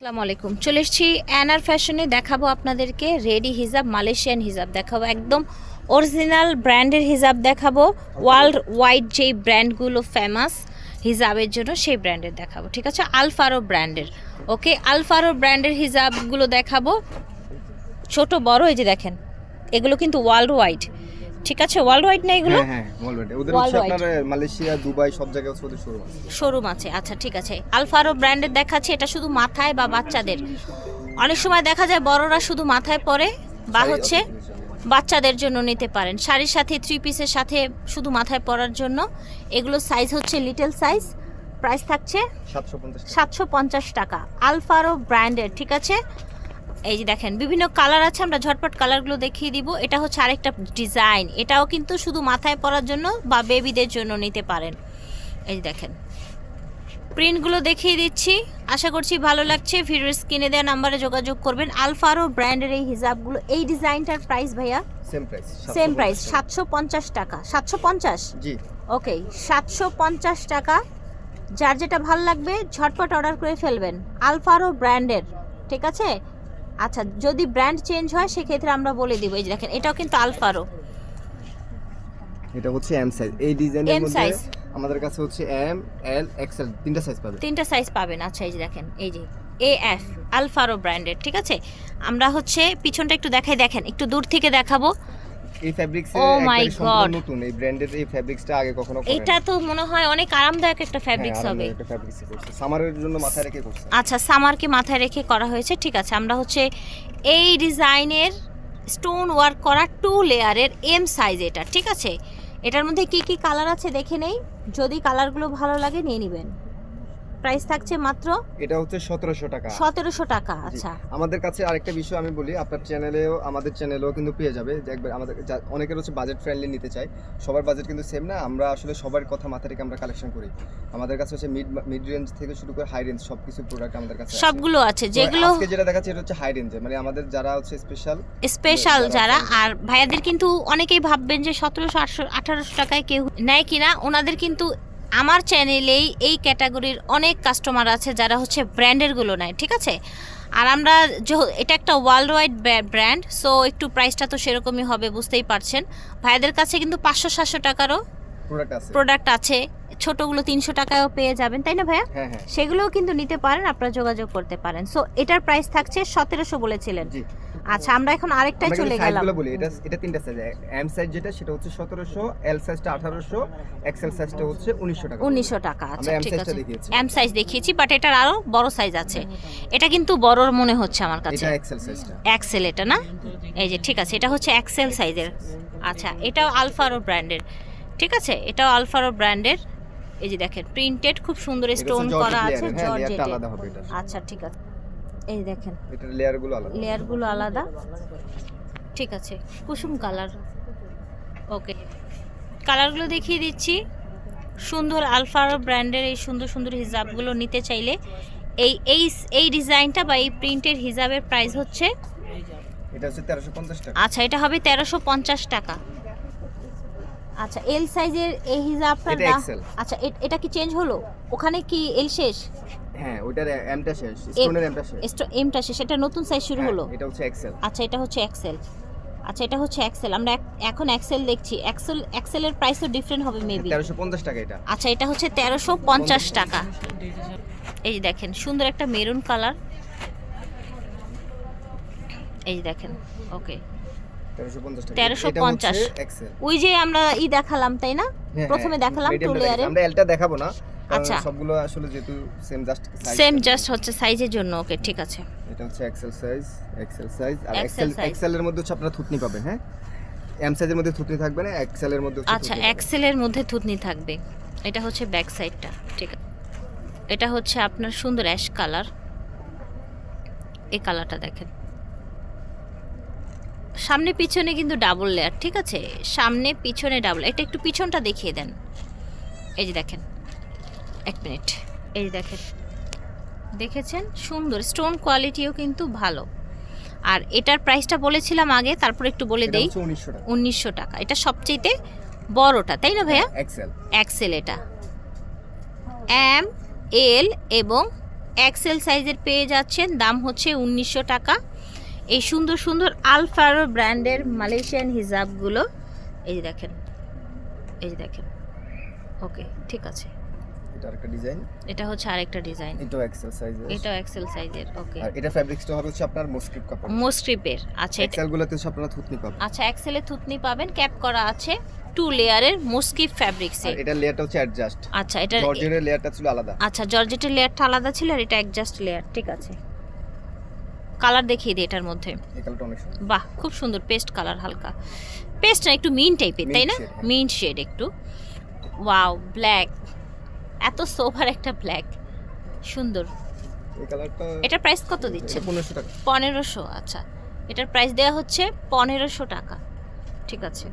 আসসালামু আলাইকুম। চলে এসেছি অ্যানার ফ্যাশনে দেখাবো আপনাদেরকে রেডি হিজাব মালয়েশিয়ান হিজাব দেখাবো, একদম অরিজিনাল ব্র্যান্ডের হিজাব দেখাবো ওয়ার্ল্ড ওয়াইড যেই ব্র্যান্ডগুলো ফেমাস হিজাবের জন্য সেই ব্র্যান্ডের দেখাবো, ঠিক আছে? আলফারো ব্র্যান্ডের ওকে আলফারো ব্র্যান্ডের হিজাবগুলো দেখাবো, ছোট বড়, এই যে দেখেন, এগুলো কিন্তু ওয়ার্ল্ড ওয়াইড ঠিক আছে ওয়ার্ল্ড ওয়াইড না এগুলো? হ্যাঁ হ্যাঁ worldwide। ওদের হচ্ছে আপনার মালয়েশিয়া দুবাই সব জায়গায় ওদের শোরুম আছে। শোরুম আছে আচ্ছা ঠিক আছে। আলফারো ব্র্যান্ডের দেখাচ্ছে এটা শুধু মাথায় বা বাচ্চাদের? অনেক সময় দেখা যায় বড়রা শুধু মাথায় পরে বা হচ্ছে। বাচ্চাদের জন্য নিতে পারেন। শাড়ির সাথে থ্রি পিসের সাথে শুধু মাথায় পরার জন্য। এগুলো সাইজ হচ্ছে লিটল সাইজ প্রাইস থাকছে সাতশো পঞ্চাশ টাকা। আলফারো ব্র্যান্ডের ঠিক আছে? এই যে দেখেন বিভিন্ন কালার আছে আমরা ঝটপট কালারগুলো দেখিয়ে দিব। এটা হচ্ছে আরেকটা ডিজাইন। এটাও কিন্তু শুধু মাথায় পরার জন্য বা বেবিদের জন্য নিতে পারেন। এই যে দেখেন প্রিন্টগুলো দেখিয়ে দিচ্ছি। আশা করছি ভালো লাগছে। ভিডিওর স্ক্রিনে দেওয়া নাম্বারে যোগাযোগ করবেন। আলফারো ব্র্যান্ডের এই হিজাবগুলো এই ডিজাইনটার প্রাইস ভাইয়া? সেম প্রাইস সেম প্রাইস সাতশো পঞ্চাশ টাকা। সাতশো পঞ্চাশ? জি। ওকে সাতশো পঞ্চাশ টাকা। যার যেটা ভালো লাগবে ঝটপট অর্ডার করে ফেলবেন। আলফারো ব্র্যান্ডের ঠিক আছে? আচ্ছা যদি ব্র্যান্ড চেঞ্জ হয় সেক্ষেত্রে আমরা বলে দিব। এই যে দেখেন এটাও কিন্তু আলফারো। এটা হচ্ছে এম সাইজ এই ডিজাইনের মধ্যে। আমাদের কাছে হচ্ছে এম এল এক্সেল তিনটা সাইজ পাবে। তিনটা সাইজ পাবেন। আচ্ছা এই যে দেখেন এই যে এ এফ আলফারো ব্র্যান্ডের ঠিক আছে? আমরা হচ্ছে পিছনটা একটু দেখাই। দেখেন একটু দূর থেকে দেখাবো। এই ফ্যাব্রিক্স Oh my God! নতুন এই ব্র্যান্ডের এই ফ্যাব্রিক্সটা আগে কখনো করেনি। এটা তো মনে হয় অনেক আরামদায়ক একটা ফ্যাব্রিক্স হবে। একটা ফ্যাব্রিক্স করছে। সামারের জন্য মাথায় রেখে করছে। আচ্ছা সামারকে মাথায় রেখে করা হয়েছে ঠিক আছে। আমরা হচ্ছে এই ডিজাইনের স্টোন ওয়ার্ক করা টু লেয়ারের এম সাইজ এটা ঠিক আছে? এটার মধ্যে কি কি কালার আছে দেখে নেই? যদি কালারগুলো ভালো লাগে নিয়ে নেবেন। প্রাইস থাকছে মাত্র এটা হচ্ছে 1700 টাকা। সতেরোশো টাকা আচ্ছা। আমাদের কাছে আরেকটা বিষয় আমি বলি আপনার চ্যানেলেও আমাদের চ্যানেলেও কিন্তু পেয়ে যাবে। যে একবার আমাদের অনেকের হচ্ছে বাজেট ফ্রেন্ডলি নিতে চাই সবার বাজেট কিন্তু সেম না আমরা আসলে সবার কথা মাথায় রেখে আমরা কালেকশন করি। আমাদের কাছে হচ্ছে মিড মিড রেঞ্জ থেকে শুরু করে হাই রেঞ্জ সব কিছু প্রোডাক্ট আমাদের কাছে সবগুলো আছে যেগুলো আজকে যেটা দেখাচ্ছি এটা হচ্ছে হাই রেঞ্জে মানে আমাদের যারা হচ্ছে স্পেশাল স্পেশাল যারা আর ভাইয়াদের কিন্তু অনেকেই ভাববেন যে সতেরোশো আঠারোশো টাকায় কেউ নেয় কিনা ওনাদের কিন্তু আমার চ্যানেলেই এই ক্যাটাগরির অনেক কাস্টমার আছে যারা হচ্ছে ব্র্যান্ডেরগুলো নেয় ঠিক আছে? আর আমরা এটা একটা ওয়ার্ল্ড ওয়াইড ব্র্যান্ড সো একটু প্রাইসটা তো সেরকমই হবে বুঝতেই পারছেন। ভাইদের কাছে কিন্তু পাঁচশো সাতশো টাকারও প্রোডাক্ট আছে। ছোটগুলো তিনশো টাকায়ও পেয়ে যাবেন তাই না ভাইয়া? হ্যাঁ হ্যাঁ। সেগুলোও কিন্তু নিতে পারেন আপনারা যোগাযোগ করতে পারেন। সো এটার প্রাইস থাকছে সতেরোশো বলেছিলেন। আচ্ছা আমরা এখন আরেকটাই চলে গেলাম। বলি এটা এটা তিনটা সাইজ এম সাইজ যেটা সেটা হচ্ছে 1700 এল সাইজটা 1800 এক্সেল সাইজটা হচ্ছে 1900 টাকা। উনিশশো টাকা আচ্ছা ঠিক size টা আছে। দেখিয়েছি। এম সাইজ দেখিয়েছি বাট এটার আরও বড় সাইজ আছে। এটা কিন্তু বড়র মনে হচ্ছে আমার কাছে। এটা এক্সেল সাইজটা এক্সেল এটা না? এই যে ঠিক আছে এটা হচ্ছে এক্সেল সাইজের আচ্ছা এটাও আলফারো ব্র্যান্ডের ঠিক আছে এটাও আলফারো ব্র্যান্ডের এই যে দেখেন প্রিন্টেড খুব সুন্দর স্টোন করা আছে হ্যাঁ, জর্জেটে আলাদা হবে এটা। আচ্ছা ঠিক আছে। এই দেখেন। এটার লেয়ারগুলো আলাদা। লেয়ারগুলো আলাদা। ঠিক আছে কুসুম কালার। ওকে কালারগুলো দেখিয়ে দিচ্ছি। সুন্দর আলফারো ব্র্যান্ডের এই সুন্দর সুন্দর হিজাবগুলো নিতে চাইলে এই এই এই ডিজাইনটা বা এই প্রিন্টের হিজাবের প্রাইস হচ্ছে এটা হচ্ছে 1350 টাকা। আচ্ছা এটা হবে তেরোশো পঞ্চাশ টাকা। আচ্ছা এল সাইজের এই হিজাবটার এটা আচ্ছা এটা কি চেঞ্জ হলো? ওখানে কি এল শেষ? হ্যাঁ ওইটার এমটা শেষ স্টোনের এমটা শেষ। এমটা শেষ এটা নতুন সাইজ শুরু হ্যাঁ, হলো? এটা হচ্ছে এক্সেল আচ্ছা এটা হচ্ছে এক্সেল আচ্ছা এটা হচ্ছে এক্সেল আমরা এখন এক্সেল দেখছি। এক্সেল এক্সেলের প্রাইসও ডিফারেন্ট হবে মেবি 1350 টাকা এটা। আচ্ছা এটা হচ্ছে তেরোশো পঞ্চাশ টাকা। এই যে দেখেন সুন্দর একটা মেরুন কালার। এই যে দেখেন ওকে। 1350 টাকা। 1350 এটা হচ্ছে এক্সেল ওই যে আমরা ই দেখালাম তাই না? প্রথমে দেখালাম টু লেয়ারে আমরা এলটা দেখাবো না। আচ্ছা। সবগুলো আসলে যেহেতু সেম জাস্ট সেম জাস্ট হচ্ছে সাইজের জন্য ওকে ঠিক আছে। এটা হচ্ছে এক্সেল সাইজ এক্সেল সাইজ আর এক্সেল। এক্সেল এর মধ্যে হচ্ছে আপনারা থুতনি পাবেন হ্যাঁ? এম সাইজের মধ্যে থুতনি থাকবে না এক্সেল এর মধ্যে আচ্ছা পাবেন। এক্সেলের মধ্যে থুতনি থাকবে। এটা হচ্ছে ব্যাক সাইডটা ঠিক আছে। এটা হচ্ছে আপনার সুন্দর অ্যাশ কালার এই কালারটা দেখেন। সামনে পিছনে কিন্তু ডাবল লেয়ার ঠিক আছে? সামনে পিছনে ডাবল এটা একটু পিছনটা দেখিয়ে দেন। এই যে দেখেন এক মিনিট। এই দেখেন দেখেছেন? সুন্দর স্টোন কোয়ালিটিও কিন্তু ভালো। আর এটার প্রাইসটা বলেছিলাম আগে তারপর একটু বলে দেই। হচ্ছে 1900 টাকা। উনিশশো টাকা। এটা সবচেয়ে বড়টা তাই না ভাইয়া? এক্সেল এক্সেল এটা। এম এল এবং এক্সেল সাইজের পেয়ে যাচ্ছেন। দাম হচ্ছে উনিশশো টাকা। এই সুন্দর সুন্দর আলফারো ব্র্যান্ডের মালয়েশিয়ান হিজাবগুলো এই যে দেখেন এই যে দেখেন। ওকে ঠিক আছে। এটা আরেকটা ডিজাইন। এটা হচ্ছে আরেকটা ডিজাইন। এটাও এক্সেল সাইজের এটাও এক্সেল সাইজের ওকে আর এটা ফ্যাব্রিক্সটা হবে হচ্ছে আপনার মোস্ট্রিপ কাপড়। মোস্ট্রিপের আচ্ছা এক্সেল গুলোতে আপনারা থুতনি পাবেন। আচ্ছা এক্সেলে থুতনি পাবেন ক্যাপ করা আছে টু লেয়ারের মোস্কিপ ফ্যাব্রিক্সে এটা লেয়ারটা হচ্ছে অ্যাডজাস্ট আচ্ছা এটা জর্জেটের লেয়ারটা ছিল আলাদা। আচ্ছা জর্জেটের লেয়ারটা আলাদা ছিল আর এটা অ্যাডজাস্ট লেয়ার ঠিক আছে। কালার দেখিয়ে দিই এটার মধ্যে। বাহ খুব সুন্দর পেস্ট কালার হালকা। পেস্ট না একটু মিন টাইপের তাই না? হ্যাঁ। মিন শেড একটু। ওয়াও ব্ল্যাক এত সোভার একটা ব্ল্যাক। সুন্দর। এটার প্রাইস কত দিচ্ছে? পনেরোশো টাকা। পনেরোশো আচ্ছা। এটার প্রাইস দেওয়া হচ্ছে পনেরোশো টাকা। ঠিক আছে।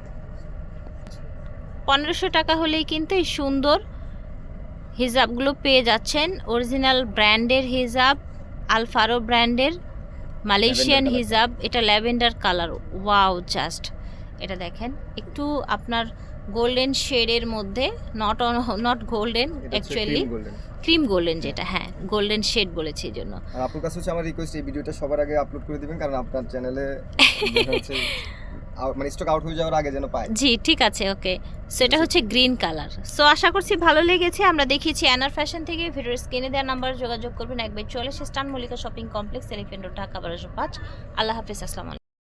পনেরোশো টাকা হলেই কিন্তু এই সুন্দর হিজাবগুলো পেয়ে যাচ্ছেন। অরিজিনাল ব্র্যান্ডের হিজাব আলফারো ব্র্যান্ডের মালয়েশিয়ান। হিজাব এটা ল্যাভেন্ডার কালার ওয়াও জাস্ট এটা দেখেন একটু আপনার গোল্ডেন শেডের মধ্যে not on not golden actually cream golden যেটা হ্যাঁ গোল্ডেন শেড বলেছি এই জন্য। আর আপনার কাছে হচ্ছে আমার রিকোয়েস্ট এই ভিডিওটা সবার আগে আপলোড করে দিবেন কারণ আপনার চ্যানেলে মানে স্টক আউট হয়ে যাওয়ার আগে যেন পায়। জি ঠিক আছে ওকে সো এটা হচ্ছে গ্রিন কালার সো আশা করছি ভালো লেগেছে। আমরা দেখিয়েছি অ্যানার ফ্যাশন থেকে। ভিডিওর স্ক্রিনে দেওয়ার নাম্বার যোগাযোগ করবেন। একবার চলে এসে স্টান Mallika shopping complex Elephant Dhaka বারোশো পাঁচ আল্লাহ হাফিজ আসসালাম